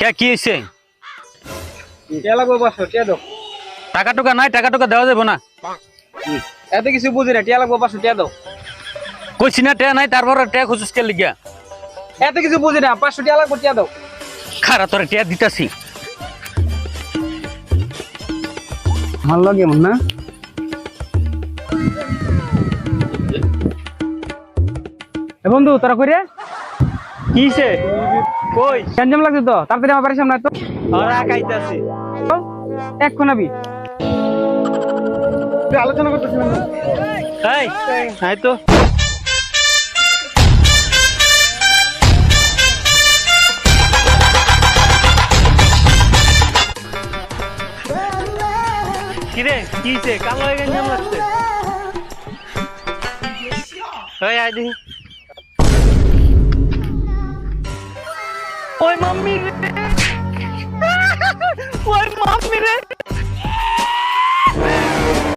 কে কি হয়েছে টিয়া টিয়া টাকা টুকা নাই টাকা টুকা দেওয়া যাবে না। এত কিছু বুঝি না টিয়া লাগবে পাঁচশো টিয়া দাও। কইছি না টে নাই তারপর টে খুঁজুস কে লিগা এত কিছু বুঝি না পাঁচশো টিয়া লাগবে টিয়া দাও। খারা তোরে টে দিতাছি। ভালো লাগে মন না? বন্ধু তোরা কই রে? কিছে কই? গ্যাঞ্জাম লাগছে তো তাড়াতাড়ি আমার বাড়ির সামনে তো। ওরা কাইতাছি এক্ষণ আবি। আলোচনা করতেছিলাম এই আয় তো। কিরে কিছে কালো হয়ে গেছে লাগছে? ওই আয় দেখি। ¡Ay, mami!